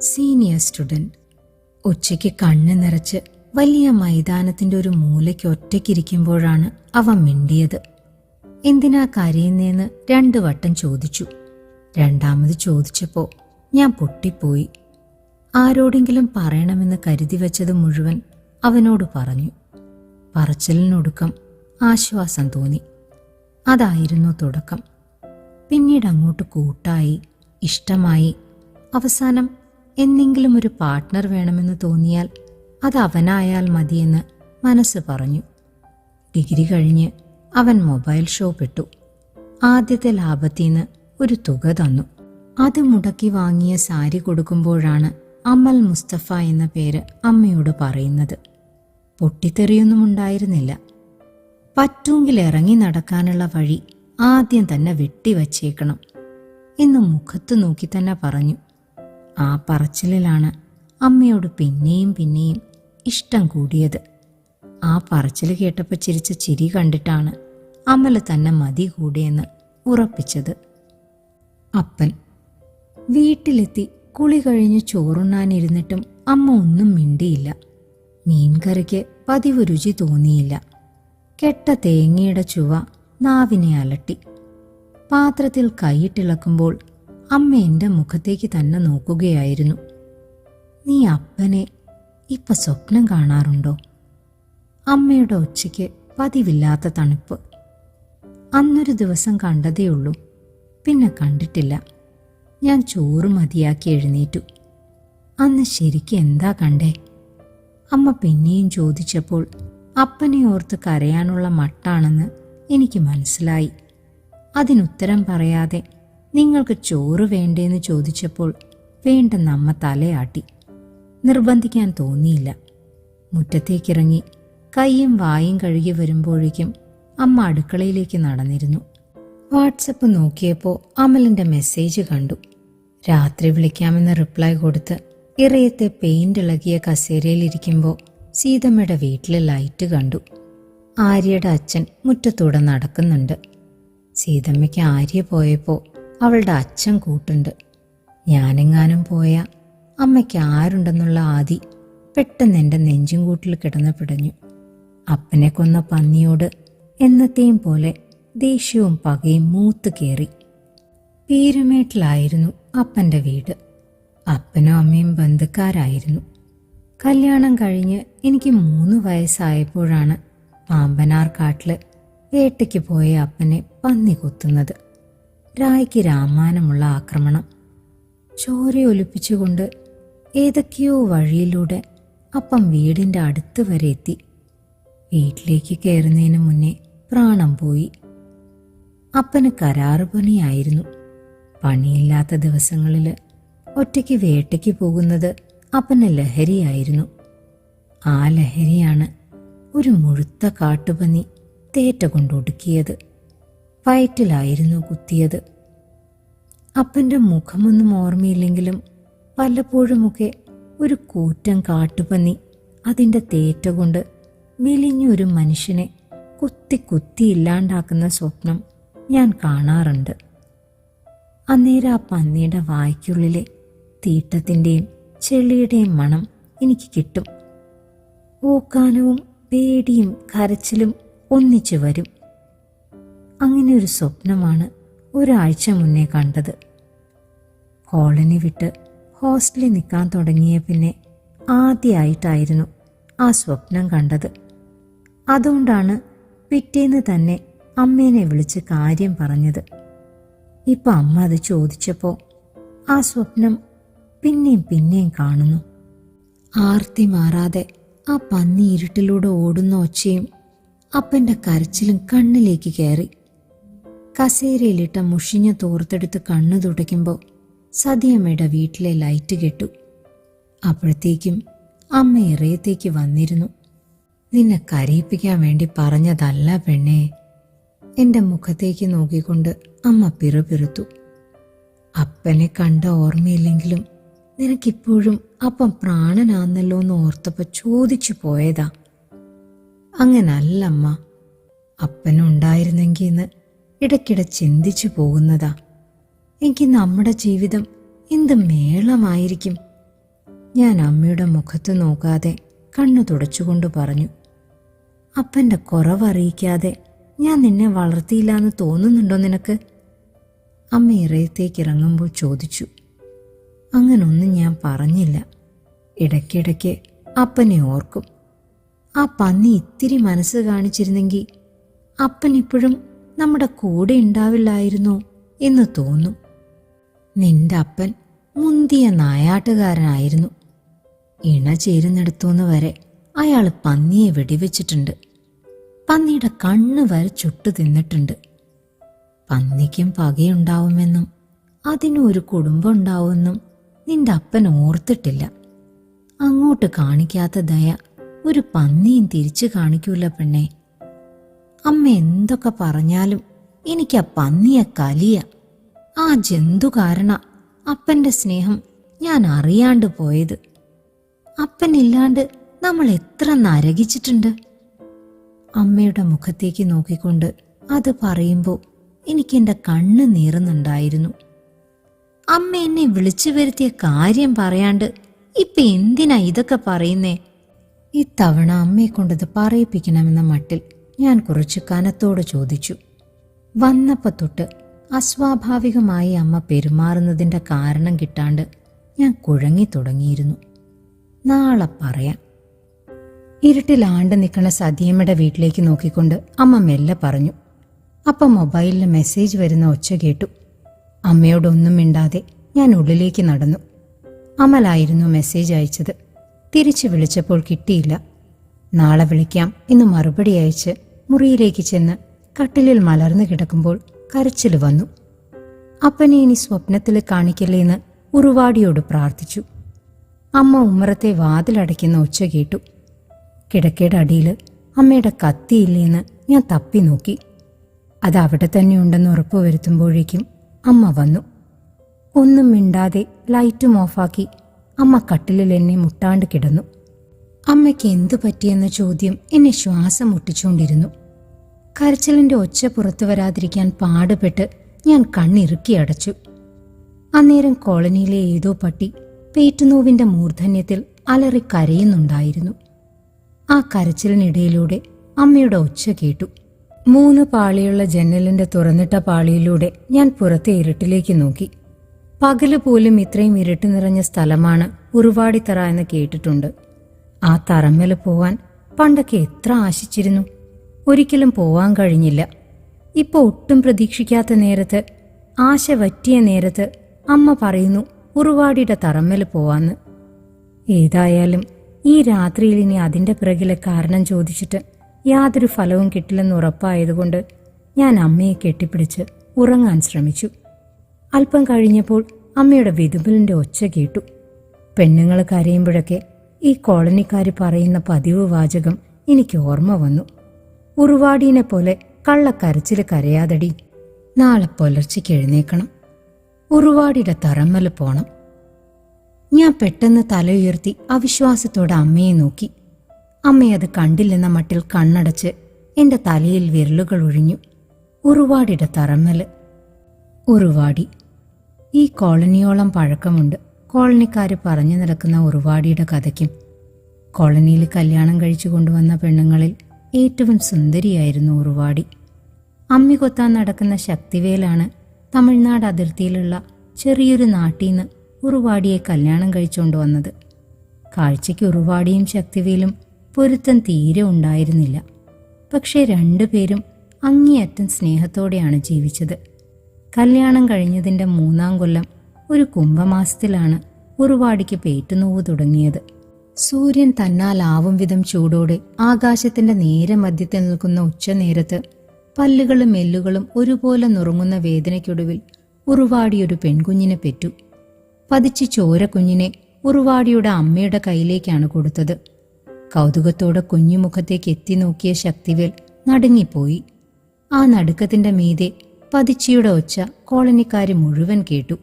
Senior student ഉച്ചയ്ക്ക് കണ്ണ് നിറച്ച് വലിയ മൈതാനത്തിന്റെ ഒരു മൂലയ്ക്ക് ഒറ്റയ്ക്കിരിക്കുമ്പോഴാണ് അവൻ മിണ്ടിയത്. എന്തിനാ കരയുന്നേന്ന് രണ്ടു വട്ടം ചോദിച്ചു. രണ്ടാമത് ചോദിച്ചപ്പോൾ ഞാൻ പൊട്ടിപ്പോയി. ആരോടെങ്കിലും പറയണമെന്ന് കരുതി വെച്ചത് മുഴുവൻ അവനോട് പറഞ്ഞു. പറച്ചിലിനൊടുക്കം ആശ്വാസം തോന്നി. അതായിരുന്നു തുടക്കം. പിന്നീട് അങ്ങോട്ട് കൂട്ടായി ഇഷ്ടമായി. അവസാനം എന്നെങ്കിലും ഒരു പാർട്ട്ണർ വേണമെന്ന് തോന്നിയാൽ അത് അവനായാൽ മതിയെന്ന് മനസ്സ് പറഞ്ഞു. ഡിഗ്രി കഴിഞ്ഞ് അവൻ മൊബൈൽ ഷോപ്പ് ഇട്ടു. ആദ്യത്തെ ലാഭത്തിൽ നിന്ന് ഒരു തുക തന്നു. അത് മുടക്കി വാങ്ങിയ സാരി കൊടുക്കുമ്പോഴാണ് അമൽ മുസ്തഫ എന്ന പേര് അമ്മയോട് പറയുന്നത്. പൊട്ടിത്തെറിയൊന്നും ഉണ്ടായിരുന്നില്ല. പറ്റൂങ്കിൽ ഇറങ്ങി നടക്കാനുള്ള വഴി ആദ്യം തന്നെ വെട്ടിവച്ചേക്കണം എന്ന് മുഖത്ത് നോക്കി തന്നെ പറഞ്ഞു. ആ പറച്ചിലിലാണ് അമ്മയോട് പിന്നെയും പിന്നെയും ഇഷ്ടം കൂടിയത്. ആ പറച്ചിൽ കേട്ടപ്പോൾ ചിരിച്ച ചിരി കണ്ടിട്ടാണ് അമല തന്നെ മതി കൂടിയെന്ന് ഉറപ്പിച്ചത്. അപ്പൻ വീട്ടിലെത്തി കുളി കഴിഞ്ഞ് ചോറുണ്ണാനിരുന്നിട്ടും അമ്മ ഒന്നും മിണ്ടിയില്ല. മീൻകറിക്ക് പതിവ് രുചി തോന്നിയില്ല. കെട്ട തേങ്ങയുടെ ചുവ നാവിനെ അലട്ടി. പാത്രത്തിൽ കൈയിട്ടിളക്കുമ്പോൾ അമ്മ എന്റെ മുഖത്തേക്ക് തന്നെ നോക്കുകയായിരുന്നു. നീ അപ്പനെ ഇപ്പൊ സ്വപ്നം കാണാറുണ്ടോ? അമ്മയുടെ ഒച്ചയ്ക്ക് പതിവില്ലാത്ത തണുപ്പ്. അന്നൊരു ദിവസം കണ്ടതേയുള്ളൂ പിന്നെ കണ്ടിട്ടില്ല. ഞാൻ ചോറ് മതിയാക്കി എഴുന്നേറ്റു. അന്ന് ശരിക്കും എന്താ കണ്ടേ? അമ്മ പിന്നെയും ചോദിച്ചപ്പോൾ അപ്പനെ ഓർത്ത് കരയാനുള്ള മട്ടാണെന്ന് എനിക്ക് മനസ്സിലായി. അതിനുത്തരം പറയാതെ നിങ്ങൾക്ക് ചോറ് വേണ്ടേന്ന് ചോദിച്ചപ്പോൾ വേണ്ടെന്ന് അമ്മ തലയാട്ടി. നിർബന്ധിക്കാൻ തോന്നിയില്ല. മുറ്റത്തേക്കിറങ്ങി കൈയും വായും കഴുകി വരുമ്പോഴേക്കും അമ്മ അടുക്കളയിലേക്ക് നടന്നിരുന്നു. വാട്സപ്പ് നോക്കിയപ്പോൾ അമലിന്റെ മെസ്സേജ് കണ്ടു. രാത്രി വിളിക്കാമെന്ന് റിപ്ലൈ കൊടുത്ത് ഇറയത്തെ പെയിന്റ് ഇളകിയ കസേരയിലിരിക്കുമ്പോൾ സീതമ്മയുടെ വീട്ടിലെ ലൈറ്റ് കണ്ടു. ആര്യയുടെ അച്ഛൻ മുറ്റത്തൂടെ നടക്കുന്നുണ്ട്. സീതമ്മയ്ക്ക് ആര്യ പോയപ്പോൾ അവളുടെ അച്ഛൻ കൂട്ടുണ്ട്. ഞാനെങ്ങാനും പോയ അമ്മയ്ക്ക് ആരുണ്ടെന്നുള്ള ആദി പെട്ടെന്ന് എന്റെ നെഞ്ചും കൂട്ടിൽ കിടന്ന് പിടഞ്ഞു. അപ്പനെ കൊന്ന പന്നിയോട് എന്നത്തെയും പോലെ ദേഷ്യവും പകയും മൂത്ത് കയറി പീരുമേട്ടിലായിരുന്നു അപ്പന്റെ വീട്. അപ്പനും അമ്മയും ബന്ധുക്കാരായിരുന്നു. കല്യാണം കഴിഞ്ഞ് എനിക്ക് മൂന്ന് വയസ്സായപ്പോഴാണ് പാമ്പനാർ കാട്ടിൽ വേട്ടയ്ക്ക് പോയ അപ്പനെ പന്നി കൊത്തുന്നത്. രായ്ക്ക് രാമാനമുള്ള ആക്രമണം. ചോരയൊലിപ്പിച്ചുകൊണ്ട് ഏതൊക്കെയോ വഴിയിലൂടെ അപ്പം വീടിന്റെ അടുത്ത് വരെ എത്തി. വീട്ടിലേക്ക് കയറുന്നതിന് മുന്നേ പ്രാണം പോയി. അപ്പന് കരാറ് പണിയായിരുന്നു. പണിയില്ലാത്ത ദിവസങ്ങളിൽ ഒറ്റയ്ക്ക് വേട്ടയ്ക്ക് പോകുന്നത് അപ്പന് ലഹരിയായിരുന്നു. ആ ലഹരിയാണ് ഒരു മുഴുത്ത കാട്ടുപന്നി തേറ്റ കൊണ്ടൊടുക്കിയത്. വയറ്റിലായിരുന്നു കുത്തിയത്. അപ്പന്റെ മുഖമൊന്നും ഓർമ്മയില്ലെങ്കിലും വല്ലപ്പോഴുമൊക്കെ ഒരു കൂറ്റൻ കാട്ടുപന്നി അതിന്റെ തേറ്റ കൊണ്ട് വിലിഞ്ഞൊരു മനുഷ്യനെ കുത്തി കുത്തി ഇല്ലാണ്ടാക്കുന്ന സ്വപ്നം ഞാൻ കാണാറുണ്ട്. അന്നേരം ആ പന്നിയുടെ വായ്ക്കുള്ളിലെ തീട്ടത്തിന്റെയും ചെളിയുടെയും മണം എനിക്ക് കിട്ടും. ഓക്കാനവും പേടിയും കരച്ചിലും ഒന്നിച്ചു വരും. അങ്ങനെ ഒരു സ്വപ്നമാണ് ഒരാഴ്ച മുന്നേ കണ്ടത്. കോളനി വിട്ട് ഹോസ്റ്റലിൽ നിൽക്കാൻ തുടങ്ങിയ പിന്നെ ആദ്യമായിട്ടായിരുന്നു ആ സ്വപ്നം കണ്ടത്. അതുകൊണ്ടാണ് പിറ്റേന്ന് തന്നെ അമ്മേനെ വിളിച്ച് കാര്യം പറഞ്ഞത്. ഇപ്പം അമ്മ അത് ചോദിച്ചപ്പോൾ ആ സ്വപ്നം പിന്നെയും പിന്നെയും കാണുന്നു. ആർത്തി മാറാതെ ആ പന്നി ഇരുട്ടിലൂടെ ഓടുന്ന ഒച്ചയും അപ്പന്റെ കരച്ചിലും കണ്ണിലേക്ക് കയറി. കസേരയിലിട്ട മുഷിഞ്ഞ തോർത്തെടുത്ത് കണ്ണു തുടയ്ക്കുമ്പോൾ സതിയമ്മയുടെ വീട്ടിലെ ലൈറ്റ് കെട്ടു. അപ്പോഴത്തേക്കും അമ്മ ഇറയത്തേക്ക് വന്നിരുന്നു. നിന്നെ കരയിപ്പിക്കാൻ വേണ്ടി പറഞ്ഞതല്ല പെണ്ണേ എന്റെ മുഖത്തേക്ക് നോക്കിക്കൊണ്ട് അമ്മ പിറുപിറുത്തു അപ്പനെ കണ്ട ഓർമ്മയില്ലെങ്കിലും നിനക്കിപ്പോഴും അപ്പം പ്രാണനാന്നല്ലോ എന്ന് ഓർത്തപ്പോൾ ചോദിച്ചു പോയതാ. അങ്ങനല്ലമ്മ അപ്പനുണ്ടായിരുന്നെങ്കിൽ ഇടയ്ക്കിടെ ചിന്തിച്ചു പോകുന്നതാ. എങ്കിൽ നമ്മുടെ ജീവിതം എന്ത് മേളമായിരിക്കും? ഞാൻ അമ്മയുടെ മുഖത്ത് നോക്കാതെ കണ്ണു തുടച്ചുകൊണ്ട് പറഞ്ഞു. അപ്പന്റെ കുറവറിയിക്കാതെ ഞാൻ നിന്നെ വളർത്തിയില്ല എന്ന് തോന്നുന്നുണ്ടോ നിനക്ക്? അമ്മ ഇറയത്തേക്ക് ഇറങ്ങുമ്പോൾ ചോദിച്ചു. അങ്ങനൊന്നും ഞാൻ പറഞ്ഞില്ല. ഇടയ്ക്കിടയ്ക്ക് അപ്പനെ ഓർക്കും. ആ പന്നി ഇത്തിരി മനസ്സ് കാണിച്ചിരുന്നെങ്കിൽ അപ്പൻ ഇപ്പോഴും നമ്മുടെ കൂടെ ഉണ്ടാവില്ലായിരുന്നു എന്ന് തോന്നും. നിന്റെ അപ്പൻ മുന്തിയ നായാട്ടുകാരനായിരുന്നു. ഇണ ചേരുന്നിടത്തുനിന്ന് വരെ അയാൾ പന്നിയെ വെടിവെച്ചിട്ടുണ്ട്. പന്നിയുടെ കണ്ണ് വരെ ചുട്ടു തിന്നിട്ടുണ്ട്. പന്നിക്കും പകയുണ്ടാവുമെന്നും അതിനും ഒരു കുടുംബം ഉണ്ടാവുമെന്നും നിന്റെ അപ്പൻ ഓർത്തിട്ടില്ല. അങ്ങോട്ട് കാണിക്കാത്ത ദയ ഒരു പന്നിയും തിരിച്ചു കാണിക്കൂല പെണ്ണെ. അമ്മ എന്തൊക്കെ പറഞ്ഞാലും എനിക്ക് ആ പന്നിയെ കലിയ. ആ ജന്തു കാരണ അപ്പന്റെ സ്നേഹം ഞാൻ അറിയാണ്ട് പോയത്. അപ്പനില്ലാണ്ട് നമ്മൾ എത്ര നരകിച്ചിട്ടുണ്ട്? അമ്മയുടെ മുഖത്തേക്ക് നോക്കിക്കൊണ്ട് അത് പറയുമ്പോൾ എനിക്ക് എന്റെ കണ്ണ് നീറുന്നുണ്ടായിരുന്നു. അമ്മ എന്നെ വിളിച്ചു വരുത്തിയ കാര്യം പറയാണ്ട് ഇപ്പൊ എന്തിനാ ഇതൊക്കെ പറയുന്നേ? ഇത്തവണ അമ്മയെ കൊണ്ടത് പറയിപ്പിക്കണമെന്ന മട്ടിൽ ഞാൻ കുറച്ച് കനത്തോട് ചോദിച്ചു. വന്നപ്പോ തൊട്ട് അസ്വാഭാവികമായി അമ്മ പെരുമാറുന്നതിന്റെ കാരണം കിട്ടാണ്ട് ഞാൻ കുഴങ്ങി തുടങ്ങിയിരുന്നു. നാളെ പറയാം. ഇരുട്ടിലാണ്ട് നിൽക്കുന്ന സതിയമ്മയുടെ വീട്ടിലേക്ക് നോക്കിക്കൊണ്ട് അമ്മ മെല്ലെ പറഞ്ഞു. അപ്പം മൊബൈലിൽ മെസ്സേജ് വരുന്ന ഒച്ച കേട്ടു. അമ്മയോടൊന്നും മിണ്ടാതെ ഞാൻ ഉള്ളിലേക്ക് നടന്നു. അമലായിരുന്നു മെസ്സേജ് അയച്ചത്. തിരിച്ചു വിളിച്ചപ്പോൾ കിട്ടിയില്ല. നാളെ വിളിക്കാം എന്ന് മറുപടി അയച്ച് മുറിയിലേക്ക് ചെന്ന് കട്ടിലിൽ മലർന്നു കിടക്കുമ്പോൾ കരച്ചിൽ വന്നു. അപ്പനെ ഇനി സ്വപ്നത്തിൽ കാണിക്കല്ലേന്ന് ഉറുവാടിയോട് പ്രാർത്ഥിച്ചു. അമ്മ ഉമ്മറത്തെ വാതിലടയ്ക്കുന്ന ഒച്ച കേട്ടു. കിടക്കയുടെ അടിയിൽ അമ്മയുടെ കത്തിയില്ലേന്ന് ഞാൻ തപ്പി നോക്കി. അത് അവിടെ തന്നെ ഉണ്ടെന്ന് ഉറപ്പുവരുത്തുമ്പോഴേക്കും അമ്മ വന്നു. ഒന്നും മിണ്ടാതെ ലൈറ്റും ഓഫാക്കി അമ്മ കട്ടിലിൽ എന്നെ മുട്ടാണ്ട് കിടന്നു. അമ്മയ്ക്ക് എന്തു പറ്റിയെന്ന ചോദ്യം എന്നെ ശ്വാസം മുട്ടിച്ചുകൊണ്ടിരുന്നു. കരച്ചിലിന്റെ ഒച്ച പുറത്തു വരാതിരിക്കാൻ പാടുപെട്ട് ഞാൻ കണ്ണിറുക്കി അടച്ചു. അന്നേരം കോളനിയിലെ ഏതോ പട്ടി പേറ്റുനോവിന്റെ മൂർധന്യത്തിൽ അലറി കരയുന്നുണ്ടായിരുന്നു. ആ കരച്ചിലിനിടയിലൂടെ അമ്മയുടെ ഒച്ച കേട്ടു. മൂന്ന് പാളിയുള്ള ജനലിന്റെ തുറന്നിട്ട പാളിയിലൂടെ ഞാൻ പുറത്തെ ഇരുട്ടിലേക്ക് നോക്കി. പകൽ പോലും ഇത്രയും ഇരുട്ട് നിറഞ്ഞ സ്ഥലമാണ് ഉറുവാടിത്തറ എന്ന് കേട്ടിട്ടുണ്ട്. ആ തറമ്മൽ പോവാൻ പണ്ടൊക്കെ എത്ര ആശിച്ചിരുന്നു. ഒരിക്കലും പോവാൻ കഴിഞ്ഞില്ല. ഇപ്പൊ ഒട്ടും പ്രതീക്ഷിക്കാത്ത നേരത്ത് ആശ വറ്റിയ നേരത്ത് അമ്മ പറയുന്നു ഉറുവാടിയുടെ തറമ്മൽ പോവാന്ന്. ഏതായാലും ഈ രാത്രിയിൽ ഇനി അതിന്റെ പിറകിലെ കാരണം ചോദിച്ചിട്ട് യാതൊരു ഫലവും കിട്ടില്ലെന്ന് ഉറപ്പായതുകൊണ്ട് ഞാൻ അമ്മയെ കെട്ടിപ്പിടിച്ച് ഉറങ്ങാൻ ശ്രമിച്ചു. അല്പം കഴിഞ്ഞപ്പോൾ അമ്മയുടെ വിതുമ്പലിന്റെ ഒച്ച കേട്ടു. പെണ്ണുങ്ങൾ കരയുമ്പോഴൊക്കെ ഈ കോളനിക്കാർ പറയുന്ന പതിവ് വാചകം എനിക്ക് ഓർമ്മ വന്നു. ഉറുവാടീനെ പോലെ കള്ളക്കരച്ചിൽ കരയാതടി നാളെ പുലർച്ചയ്ക്ക് എഴുന്നേക്കണം ഉറുവാടിയുടെ തറമ്മൽ പോണം. ഞാൻ പെട്ടെന്ന് തല ഉയർത്തി അവിശ്വാസത്തോടെ അമ്മയെ നോക്കി. അമ്മയത് കണ്ടില്ലെന്ന മട്ടിൽ കണ്ണടച്ച് എന്റെ തലയിൽ വിരലുകൾ ഒഴിഞ്ഞു. ഉറുവാടിയുടെ തറമ്മൽ. ഉറുവാടി ഈ കോളനിയോളം പഴക്കമുണ്ട്. കോളനിക്കാർ പറഞ്ഞു നടക്കുന്ന ഉറുവാടിയുടെ കഥയ്ക്കും കോളനിയിൽ കല്യാണം കഴിച്ചു കൊണ്ടുവന്ന പെണ്ണുങ്ങളിൽ ഏറ്റവും സുന്ദരിയായിരുന്നു ഉറുവാടി. അമ്മി കൊത്താൻ നടക്കുന്ന ശക്തിവേലാണ് തമിഴ്നാട് അതിർത്തിയിലുള്ള ചെറിയൊരു നാട്ടിൽ നിന്ന് ഉറുവാടിയെ കല്യാണം കഴിച്ചുകൊണ്ട് വന്നത്. കാഴ്ചയ്ക്ക് ഉറുവാടിയും ശക്തിവേലും പൊരുത്തം തീരെ ഉണ്ടായിരുന്നില്ല. പക്ഷേ രണ്ടുപേരും അങ്ങേയറ്റം സ്നേഹത്തോടെയാണ് ജീവിച്ചത്. കല്യാണം കഴിഞ്ഞതിന്റെ മൂന്നാം കൊല്ലം ഒരു കുംഭമാസത്തിലാണ് ഉറുവാടിക്ക് പേറ്റുനോവ് തുടങ്ങിയത്. സൂര്യൻ തന്നാലാവും വിധം ചൂടോടെ ആകാശത്തിന്റെ നേരെ മധ്യത്തിൽ നിൽക്കുന്ന ഉച്ചനേരത്ത് പല്ലുകളും എല്ലുകളും ഒരുപോലെ നുറുങ്ങുന്ന വേദനയ്ക്കൊടുവിൽ ഉറുവാടിയൊരു പെൺകുഞ്ഞിനെ പെറ്റു. പതിച്ച് ചോര കുഞ്ഞിനെ ഉറുവാടിയുടെ അമ്മയുടെ കയ്യിലേക്കാണ് കൊടുത്തത്. കൗതുകത്തോടെ കുഞ്ഞുമുഖത്തേക്ക് എത്തി നോക്കിയ ശക്തിവേൽ നടുങ്ങിപ്പോയി. ആ നടുക്കത്തിന്റെ മീതെ പതിച്ചിയുടെ ഒച്ച കോളനിക്കാരി മുഴുവൻ കേട്ടു.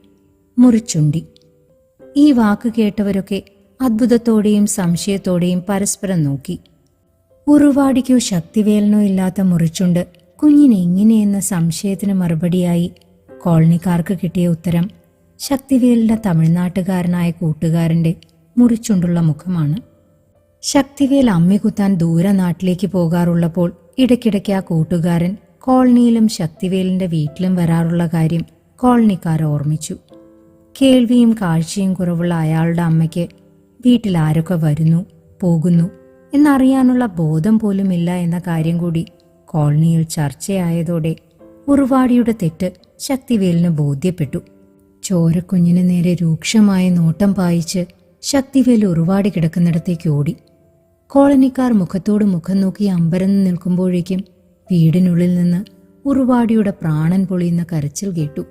മുറിച്ചുണ്ടി. ഈ വാക്ക് കേട്ടവരൊക്കെ അത്ഭുതത്തോടെയും സംശയത്തോടെയും പരസ്പരം നോക്കി. ഉറുവാടിക്കോ ശക്തിവേലനോ ഇല്ലാത്ത മുറിച്ചുണ്ട്. കുഞ്ഞിനെങ്ങനെയെന്ന സംശയത്തിന് മറുപടിയായി കോളനിക്കാർക്ക് കിട്ടിയ ഉത്തരം ശക്തിവേലിന്റെ തമിഴ്നാട്ടുകാരനായ കൂട്ടുകാരന്റെ മുറിച്ചുണ്ടുള്ള മുഖമാണ്. ശക്തിവേൽ അമ്മി കുത്താൻ ദൂരെ നാട്ടിലേക്ക് പോകാറുള്ളപ്പോൾ ഇടയ്ക്കിടയ്ക്ക് ആ കൂട്ടുകാരൻ കോളനിയിലും ശക്തിവേലിന്റെ വീട്ടിലും വരാറുള്ള കാര്യം കോളനിക്കാർ ഓർമ്മിച്ചു. കേൾവിയും കാഴ്ചയും കുറവുള്ള അയാളുടെ അമ്മയ്ക്ക് വീട്ടിൽ ആരൊക്കെ വരുന്നു പോകുന്നു എന്നറിയാനുള്ള ബോധം പോലുമില്ല എന്ന കാര്യം കൂടി കോളനിയിൽ ചർച്ചയായതോടെ ഉറുവാടിയുടെ തെറ്റ് ശക്തിവേലിന് ബോധ്യപ്പെട്ടു. ചോരക്കുഞ്ഞിന് നേരെ രൂക്ഷമായ നോട്ടം പായിച്ച് ശക്തിവേൽ ഉറുവാടി കിടക്കുന്നിടത്തേക്ക് ഓടി. കോളനിക്കാർ മുഖത്തോട് മുഖം നോക്കി അമ്പരന്ന് നിൽക്കുമ്പോഴേക്കും വീടിനുള്ളിൽ നിന്ന് ഉറുവാടിയുടെ പ്രാണൻ പൊളിയുന്ന കരച്ചിൽ കേട്ടു.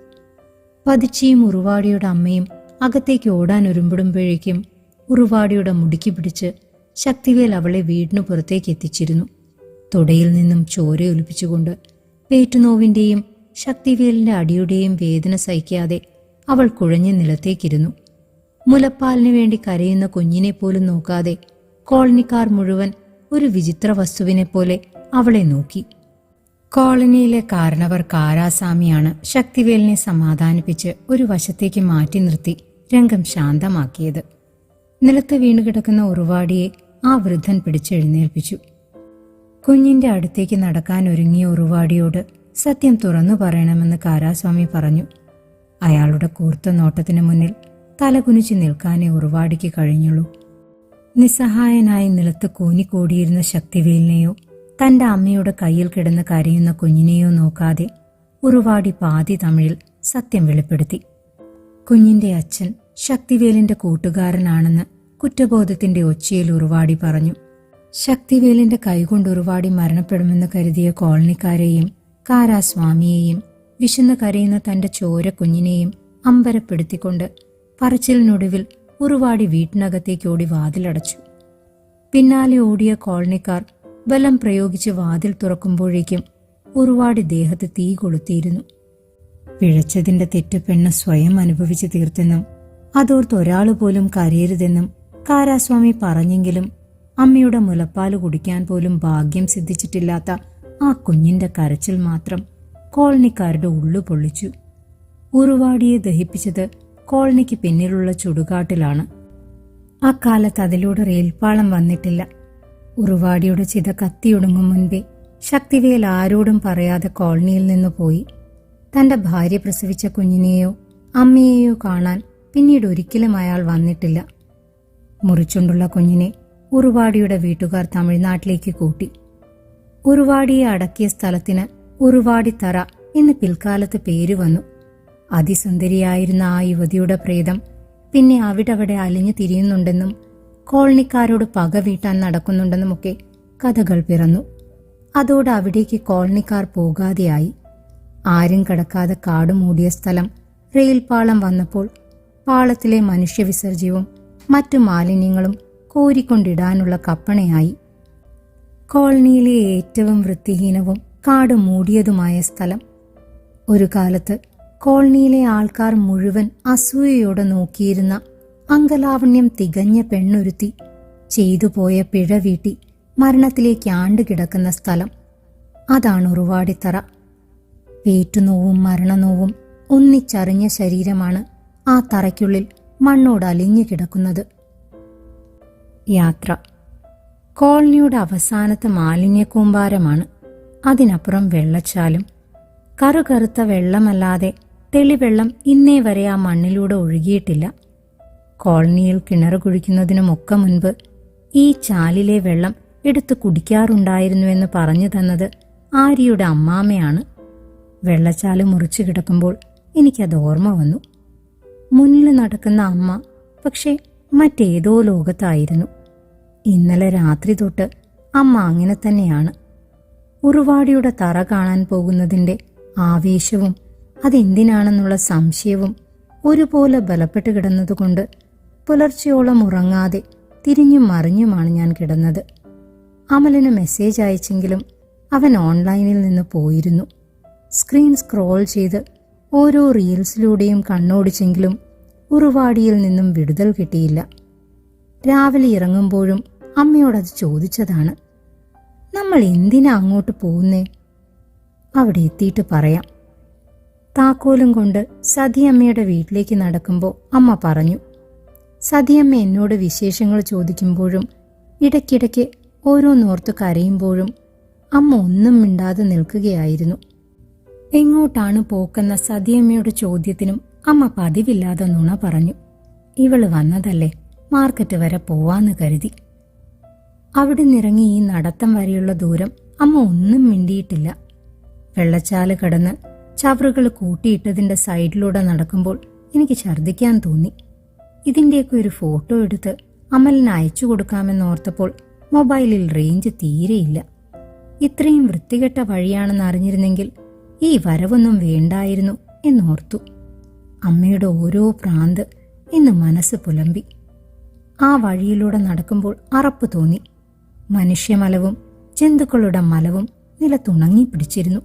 പതിച്ചിയും ഉറുവാടിയുടെ അമ്മയും അകത്തേക്ക് ഓടാൻ ഒരുമ്പിടുമ്പോഴേക്കും ഉറുവാടിയുടെ മുടുക്കി പിടിച്ച് ശക്തിവേൽ അവളെ വീടിനു പുറത്തേക്ക് എത്തിച്ചിരുന്നു. തുടയിൽ നിന്നും ചോര ഒലിപ്പിച്ചുകൊണ്ട് പേറ്റുനോവിന്റെയും ശക്തിവേലിന്റെ അടിയുടെയും വേദന സഹിക്കാതെ അവൾ കുഴഞ്ഞ് നിലത്തേക്കിരുന്നു. മുലപ്പാലിന് വേണ്ടി കരയുന്ന കുഞ്ഞിനെ പോലും നോക്കാതെ കോളനിക്കാർ മുഴുവൻ ഒരു വിചിത്ര വസ്തുവിനെ പോലെ അവളെ നോക്കി. കോളനിയിലെ കാരണവർ കാരാസാമിയാണ് ശക്തിവേലിനെ സമാധാനിപ്പിച്ച് ഒരു വശത്തേക്ക് മാറ്റി നിർത്തി രംഗം ശാന്തമാക്കിയത്. നിലത്ത് വീണുകിടക്കുന്ന ഉറുവാടിയെ ആ വൃദ്ധൻ പിടിച്ചെഴുന്നേൽപ്പിച്ചു. കുഞ്ഞിന്റെ അടുത്തേക്ക് നടക്കാൻ ഒരുങ്ങിയ ഉറുവാടിയോട് സത്യം തുറന്നു പറയണമെന്ന് കാരാസ്വാമി പറഞ്ഞു. അയാളുടെ കൂർത്ത നോട്ടത്തിന് മുന്നിൽ തലകുനിച്ച് നിൽക്കാനേ ഉറുവാടിക്ക് കഴിഞ്ഞുള്ളൂ. നിസ്സഹായനായി നിലത്ത് കൂനിക്കൂടിയിരുന്ന ശക്തിവേലിനെയോ തന്റെ അമ്മയുടെ കയ്യിൽ കിടന്ന് കരയുന്ന കുഞ്ഞിനെയോ നോക്കാതെ ഉറുവാടി പാതി തമിഴിൽ സത്യം വെളിപ്പെടുത്തി. കുഞ്ഞിന്റെ അച്ഛൻ ശക്തിവേലിന്റെ കൂട്ടുകാരനാണെന്ന് കുറ്റബോധത്തിന്റെ ഒച്ചയിൽ ഉറുവാടി പറഞ്ഞു. ശക്തിവേലിന്റെ കൈകൊണ്ട് ഉറുവാടി മരണപ്പെടുമെന്ന് കരുതിയ കോളനിക്കാരെയും കാരാസ്വാമിയെയും വിശന്ന് കരയുന്ന തന്റെ ചോര കുഞ്ഞിനെയും അമ്പരപ്പെടുത്തിക്കൊണ്ട് പറച്ചിലിനൊടുവിൽ ഉറുവാടി വീട്ടിനകത്തേക്ക് ഓടി വാതിലടച്ചു. പിന്നാലെ ഓടിയ കോളനിക്കാർ ബലം പ്രയോഗിച്ച് വാതിൽ തുറക്കുമ്പോഴേക്കും ഒരുപാട് ദേഹത്ത് തീ കൊളുത്തിയിരുന്നു. പിഴച്ചതിന്റെ തെറ്റ് പെണ്ണ് സ്വയം അനുഭവിച്ചു തീർത്തെന്നും അതോർത്ത് ഒരാൾ പോലും കരയരുതെന്നും കാരാസ്വാമി പറഞ്ഞെങ്കിലും അമ്മയുടെ മുലപ്പാൽ കുടിക്കാൻ പോലും ഭാഗ്യം സിദ്ധിച്ചിട്ടില്ലാത്ത ആ കുഞ്ഞിന്റെ കരച്ചിൽ മാത്രം കോളനിക്കാരുടെ ഉള്ളു പൊള്ളിച്ചു. ഉറുവാടിയെ ദഹിപ്പിച്ചത് കോളനിക്ക് പിന്നിലുള്ള ചുടുകാട്ടിലാണ്. അക്കാലത്ത് അതിലൂടെ റെയിൽപാളം വന്നിട്ടില്ല. ഉറുവാടിയുടെ ചിത കത്തിയൊടുങ്ങും മുൻപേ ശക്തിവേൽ ആരോടും പറയാതെ കോളനിയിൽ നിന്ന് പോയി. തന്റെ ഭാര്യ പ്രസവിച്ച കുഞ്ഞിനെയോ അമ്മയെയോ കാണാൻ പിന്നീട് ഒരിക്കലും അയാൾ വന്നിട്ടില്ല. മുറിച്ചുകൊണ്ടുള്ള കുഞ്ഞിനെ ഉറുവാടിയുടെ വീട്ടുകാർ തമിഴ്നാട്ടിലേക്ക് കൂട്ടി. ഉറുവാടിയെ അടക്കിയ സ്ഥലത്തിന് ഉറുവാടിത്തറ എന്ന് പിൽക്കാലത്ത് പേര് വന്നു. അതിസുന്ദരിയായിരുന്ന ആ യുവതിയുടെ പ്രേതം പിന്നെ അവിടവിടെ അലിഞ്ഞു തിരിയുന്നുണ്ടെന്നും കോളനിക്കാരോട് പക വീട്ടാൻ നടക്കുന്നുണ്ടെന്നുമൊക്കെ കഥകൾ പിറന്നു. അതോടെ അവിടേക്ക് കോളനിക്കാർ പോകാതെയായി. ആരും കടക്കാതെ കാട് മൂടിയ സ്ഥലം റെയിൽപാളം വന്നപ്പോൾ പാളത്തിലെ മനുഷ്യവിസർജ്യവും മറ്റു മാലിന്യങ്ങളും കോരിക്കൊണ്ടിടാനുള്ള കപ്പണയായി. കോളനിയിലെ ഏറ്റവും വൃത്തിഹീനവും കാട് മൂടിയതുമായ സ്ഥലം. ഒരു കാലത്ത് കോളനിയിലെ ആൾക്കാർ മുഴുവൻ അസൂയയോടെ നോക്കിയിരുന്ന അങ്കലാവണ്യം തികഞ്ഞ പെണ്ണൊരുത്തി ചെയ്തുപോയ പിഴ വീട്ടി മരണത്തിലേക്ക് ആണ്ടുകിടക്കുന്ന സ്ഥലം. അതാണ് ഉറുവാടിത്തറ. പേറ്റുനോവും മരണനോവും ഒന്നിച്ചറിഞ്ഞ ശരീരമാണ് ആ തറയ്ക്കുള്ളിൽ മണ്ണോട് അലിഞ്ഞു കിടക്കുന്നത്. യാത്ര. കോളനിയുടെ അവസാനത്തെ മാലിന്യക്കൂമ്പാരമാണ് അതിനപ്പുറം വെള്ളച്ചാലും. കറുകറുത്ത വെള്ളമല്ലാതെ തെളിവെള്ളം ഇന്നേ വരെ ആ മണ്ണിലൂടെ ഒഴുകിയിട്ടില്ല. കോളനിയിൽ കിണർ കുഴിക്കുന്നതിനുമൊക്കെ മുൻപ് ഈ ചാലിലെ വെള്ളം എടുത്തു കുടിക്കാറുണ്ടായിരുന്നുവെന്ന് പറഞ്ഞു തന്നത് ആര്യയുടെ അമ്മാമയാണ്. വെള്ളച്ചാൽ മുറിച്ചു കിടക്കുമ്പോൾ എനിക്കത് ഓർമ്മ വന്നു. മുന്നിൽ നടക്കുന്ന അമ്മ പക്ഷേ മറ്റേതോ ലോകത്തായിരുന്നു. ഇന്നലെ രാത്രി തൊട്ട് അമ്മ അങ്ങനെ തന്നെയാണ്. ഉറുവാടിയുടെ തറ കാണാൻ പോകുന്നതിന്റെ ആവേശവും അതെന്തിനാണെന്നുള്ള സംശയവും ഒരുപോലെ ബലപ്പെട്ട് കിടന്നതുകൊണ്ട് പുലർച്ചയോളം ഉറങ്ങാതെ തിരിഞ്ഞും മറിഞ്ഞുമാണ് ഞാൻ കിടന്നത്. അമലിന് മെസ്സേജ് അയച്ചെങ്കിലും അവൻ ഓൺലൈനിൽ നിന്ന് പോയിരുന്നു. സ്ക്രീൻ സ്ക്രോൾ ചെയ്ത് ഓരോ റീൽസിലൂടെയും കണ്ണോടിച്ചെങ്കിലും ഉറുവാടിയിൽ നിന്നും വിടുതൽ കിട്ടിയില്ല. രാവിലെ ഇറങ്ങുമ്പോഴും അമ്മയോടത് ചോദിച്ചതാണ്. നമ്മൾ എന്തിനാ അങ്ങോട്ട് പോകുന്നേ? അവിടെ എത്തിയിട്ട് പറയാം. താക്കോലും കൊണ്ട് സതി അമ്മയുടെ വീട്ടിലേക്ക് നടക്കുമ്പോൾ അമ്മ പറഞ്ഞു സതിയമ്മ എന്നോട് വിശേഷങ്ങൾ ചോദിക്കുമ്പോഴും ഇടയ്ക്കിടയ്ക്ക് ഓരോന്നോർത്ത് കരയുമ്പോഴും അമ്മ ഒന്നും മിണ്ടാതെ നിൽക്കുകയായിരുന്നു. എങ്ങോട്ടാണ് പോക്കെന്ന സതിയമ്മയുടെ ചോദ്യത്തിനും അമ്മ പതിവില്ലാതെ നുണ പറഞ്ഞു. ഇവൾ വന്നതല്ലേ മാർക്കറ്റ് വരെ പോവാന്ന് കരുതി. അവിടെ നിറങ്ങി ഈ നടത്തം വരെയുള്ള ദൂരം അമ്മ ഒന്നും മിണ്ടിയിട്ടില്ല. വെള്ളച്ചാൽ കടന്ന് ചവറുകൾ കൂട്ടിയിട്ടതിന്റെ സൈഡിലൂടെ നടക്കുമ്പോൾ എനിക്ക് ഛർദ്ദിക്കാൻ തോന്നി. ഇതിന്റെയൊക്കെ ഒരു ഫോട്ടോ എടുത്ത് അമലിന് അയച്ചു കൊടുക്കാമെന്നോർത്തപ്പോൾ മൊബൈലിൽ റേഞ്ച് തീരെയില്ല. ഇത്രയും വൃത്തികെട്ട വഴിയാണെന്ന് അറിഞ്ഞിരുന്നെങ്കിൽ ഈ വരവൊന്നും വേണ്ടായിരുന്നു എന്നോർത്തു അമ്മയുടെ ഓരോ പ്രാന്ത് ഇന്ന് മനസ്സ് പുലമ്പി. ആ വഴിയിലൂടെ നടക്കുമ്പോൾ അറപ്പ് തോന്നി. മനുഷ്യമലവും ജന്തുക്കളുടെ മലവും നിലത്തുണങ്ങി പിടിച്ചിരുന്നു.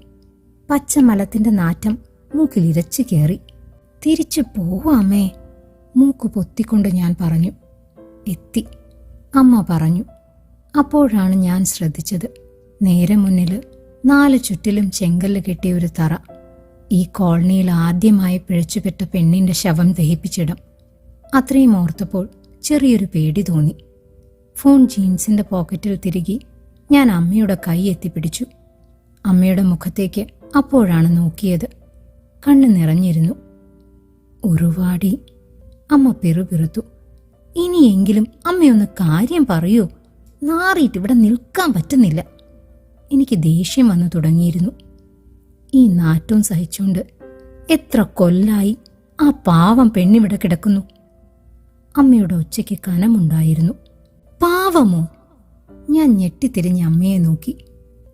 പച്ചമലത്തിന്റെ നാറ്റം മൂക്കിലിരച്ചു കയറി തിരിച്ചു പോവാമേ മൂക്ക് പൊത്തിക്കൊണ്ട് ഞാൻ പറഞ്ഞു എത്തി. അമ്മ പറഞ്ഞു അപ്പോഴാണ് ഞാൻ ശ്രദ്ധിച്ചത്. നേരെ മുന്നിൽ നാല് ചുറ്റിലും ചെങ്കല്ല് കെട്ടിയ ഒരു തറ. ഈ കോളനിയിൽ ആദ്യമായി പിഴച്ചുപെട്ട പെണ്ണിന്റെ ശവം ദഹിപ്പിച്ചിടം. അത്രയും ഓർത്തപ്പോൾ ചെറിയൊരു പേടി തോന്നി. ഫോൺ ജീൻസിന്റെ പോക്കറ്റിൽ തിരികെ ഞാൻ അമ്മയുടെ കൈ എത്തിപ്പിടിച്ചു. അമ്മയുടെ മുഖത്തേക്ക് അപ്പോഴാണ് നോക്കിയത്. കണ്ണ് നിറഞ്ഞിരുന്നു. ഉറുവാടി അമ്മ പിറുപിറുത്തു ഇനിയെങ്കിലും അമ്മയൊന്ന് കാര്യം പറയൂ. നാറിയിട്ട് ഇവിടെ നിൽക്കാൻ പറ്റുന്നില്ല. എനിക്ക് ദേഷ്യം വന്നു തുടങ്ങിയിരുന്നു. ഈ നാറ്റവും സഹിച്ചുകൊണ്ട് എത്ര കൊല്ലായി ആ പാവം പെണ്ണിവിടെ കിടക്കുന്നു. അമ്മയുടെ ഒച്ചയ്ക്ക് കനമുണ്ടായിരുന്നു. പാവമോ? ഞാൻ ഞെട്ടിത്തിരിഞ്ഞ് അമ്മയെ നോക്കി.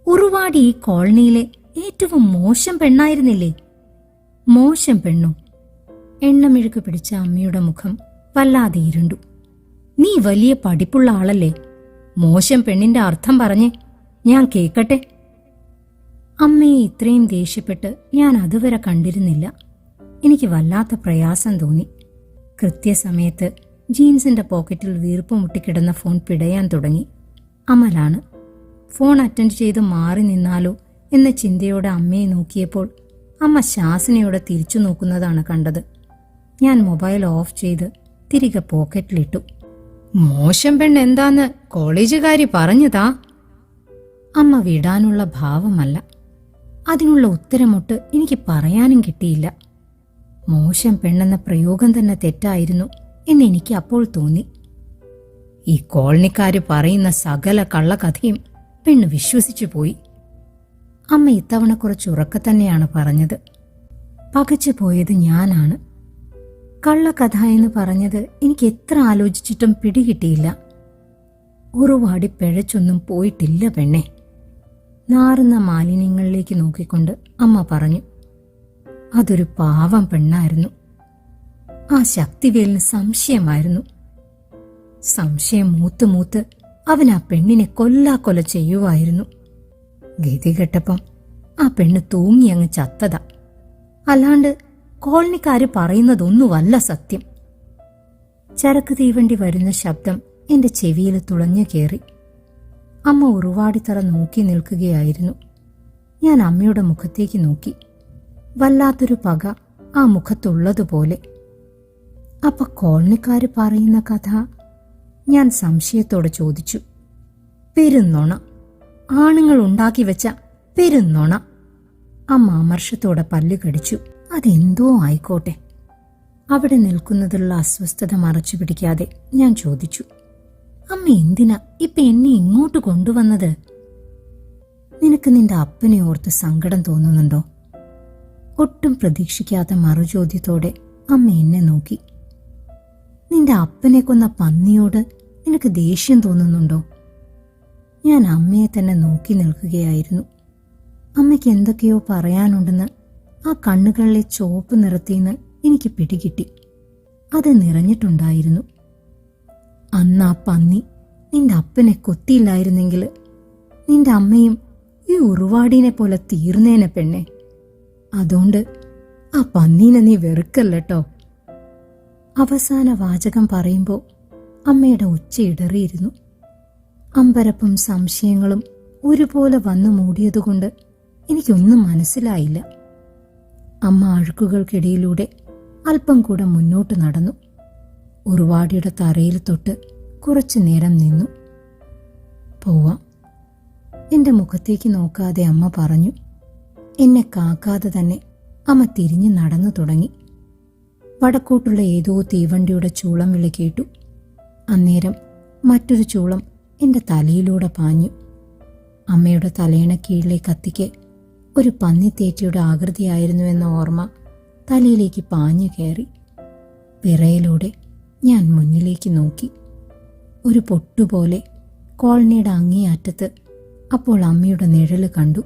ഉറുവാടി ഈ കോളനിയിലെ ഏറ്റവും മോശം പെണ്ണായിരുന്നില്ലേ? മോശം പെണ്ണോ? എണ്ണമെഴുക്ക് പിടിച്ച അമ്മയുടെ മുഖം വല്ലാതെ ഇരുണ്ടു. നീ വലിയ പഠിപ്പുള്ള ആളല്ലേ? മോശം പെണ്ണിന്റെ അർത്ഥം പറഞ്ഞ് ഞാൻ കേക്കട്ടെ? അമ്മയെ ഇത്രയും ദേഷ്യപ്പെട്ട് ഞാൻ അതുവരെ കണ്ടിരുന്നില്ല. എനിക്ക് വല്ലാത്ത പ്രയാസം തോന്നി. കൃത്യസമയത്ത് ജീൻസിന്റെ പോക്കറ്റിൽ വീർപ്പ് മുട്ടിക്കിടന്ന ഫോൺ പിടയാൻ തുടങ്ങി. അമലാണ്. ഫോൺ അറ്റൻഡ് ചെയ്ത് മാറി നിന്നാലോ എന്ന ചിന്തയോടെ അമ്മയെ നോക്കിയപ്പോൾ അമ്മ ശാസനയോടെ തിരിച്ചു നോക്കുന്നതാണ് കണ്ടത്. ഞാൻ മൊബൈൽ ഓഫ് ചെയ്ത് തിരികെ പോക്കറ്റിലിട്ടു. മോശം പെണ്ണ് എന്താന്ന് കോളേജുകാരി പറഞ്ഞതാ? അമ്മ വിടാനുള്ള ഭാവമല്ല. അതിനുള്ള ഉത്തരമൊട്ട് എനിക്ക് പറയാനും കിട്ടിയില്ല. മോശം പെണ്ണെന്ന പ്രയോഗം തന്നെ തെറ്റായിരുന്നു എന്ന് എനിക്ക് അപ്പോൾ തോന്നി. ഈ കോളനിക്കാര് പറയുന്ന സകല കള്ളകഥയും പെണ്ണ് വിശ്വസിച്ചു പോയി. അമ്മ ഇത്തവണ കുറച്ച് തന്നെയാണ് പറഞ്ഞത്. പകച്ചു പോയത് ഞാനാണ്. കള്ളക്കഥ എന്ന് പറഞ്ഞത് എനിക്ക് എത്ര ആലോചിച്ചിട്ടും പിടികിട്ടിയില്ല. ഉറുവാടി പിഴച്ചൊന്നും പോയിട്ടില്ല പെണ്ണെ. നാറുന്ന മാലിന്യങ്ങളിലേക്ക് നോക്കിക്കൊണ്ട് അമ്മ പറഞ്ഞു അതൊരു പാവം പെണ്ണായിരുന്നു. ആ ശക്തിവേലിന് സംശയമായിരുന്നു. സംശയം മൂത്ത് മൂത്ത് അവൻ ആ പെണ്ണിനെ കൊല്ലാക്കൊല ചെയ്യുമായിരുന്നു ഗതി കെട്ടപ്പം ആ പെണ്ണ് തൂങ്ങി അങ്ങ് ചത്തതാ. അല്ലാണ്ട് കോളനിക്കാര് പറയുന്നതൊന്നുമല്ല സത്യം. ചരക്ക് തീവണ്ടി വരുന്ന ശബ്ദം എന്റെ ചെവിയിൽ തുളഞ്ഞു കയറി അമ്മ ഉറുവാടിത്തറ നോക്കി നിൽക്കുകയായിരുന്നു. ഞാൻ അമ്മയുടെ മുഖത്തേക്ക് നോക്കി. വല്ലാത്തൊരു പക ആ മുഖത്തുള്ളതുപോലെ. അപ്പൊ കോളനിക്കാര് പറയുന്ന കഥ? ഞാൻ സംശയത്തോടെ ചോദിച്ചു. പെരുന്നൊണ. ആണുങ്ങൾ ഉണ്ടാക്കി വെച്ച പെരുന്നൊണ. അമ്മ അമർഷത്തോടെ പല്ല് കടിച്ചു. അതെന്തോ ആയിക്കോട്ടെ. അവിടെ നിൽക്കുന്നതിലുള്ള അസ്വസ്ഥത മറച്ചു പിടിക്കാതെ ഞാൻ ചോദിച്ചു അമ്മ എന്തിനാ ഇപ്പൊ എന്നെ ഇങ്ങോട്ട് കൊണ്ടുവന്നത്? നിനക്ക് നിന്റെ അപ്പനെ ഓർത്ത് സങ്കടം തോന്നുന്നുണ്ടോ? ഒട്ടും പ്രതീക്ഷിക്കാത്ത മറുചോദ്യത്തോടെ അമ്മ എന്നെ നോക്കി നിന്റെ അപ്പനെ കൊന്ന പന്നിയോട് നിനക്ക് ദേഷ്യം തോന്നുന്നുണ്ടോ? ഞാൻ അമ്മയെ തന്നെ നോക്കി നിൽക്കുകയായിരുന്നു. അമ്മയ്ക്ക് എന്തൊക്കെയോ പറയാനുണ്ടെന്ന് ആ കണ്ണുകളിലെ ചുവപ്പ് നിറത്തിന്ന് എനിക്ക് പിടികിട്ടി അത് നിറഞ്ഞിട്ടുണ്ടായിരുന്നു. അന്ന് ആ പന്നി നിന്റെ അപ്പനെ കൊത്തിയില്ലായിരുന്നെങ്കിൽ നിന്റെ അമ്മയും ഈ ഉറുവാടിനെ പോലെ തീർന്നേനെ പെണ്ണെ. അതുകൊണ്ട് ആ പന്നീനെ നീ വെറുക്കല്ലോ അവസാന വാചകം പറയുമ്പോൾ അമ്മയുടെ ഉച്ച ഇടറിയിരുന്നു. അമ്പരപ്പും സംശയങ്ങളും ഒരുപോലെ വന്നു മൂടിയതുകൊണ്ട് എനിക്കൊന്നും മനസ്സിലായില്ല. അമ്മ അഴുക്കുകൾക്കിടയിലൂടെ അല്പം കൂടെ മുന്നോട്ട് നടന്നു. ഉറുവാടിയുടെ തറയിൽ തൊട്ട് കുറച്ചു നേരം നിന്നു. പോവാം. എന്റെ മുഖത്തേക്ക് നോക്കാതെ അമ്മ പറഞ്ഞു എന്നെ കാക്കാതെ തന്നെ അമ്മ തിരിഞ്ഞു നടന്നു തുടങ്ങി. വടക്കോട്ടുള്ള ഏതോ തീവണ്ടിയുടെ ചൂളം വിളി കേട്ടു. അന്നേരം മറ്റൊരു ചൂളം എന്റെ തലയിലൂടെ പാഞ്ഞു. അമ്മയുടെ തലയിണ കീഴിലെ കത്തിക്ക് ഒരു പന്നിത്തേറ്റയുടെ ആകൃതിയായിരുന്നുവെന്ന ഓർമ്മ തലയിലേക്ക് പാഞ്ഞു കയറി. വിറയിലൂടെ ഞാൻ മുന്നിലേക്ക് നോക്കി. ഒരു പൊട്ടുപോലെ കോളനിയുടെ അങ്ങേയറ്റത്ത് അപ്പോൾ അമ്മയുടെ നിഴൽ കണ്ടു.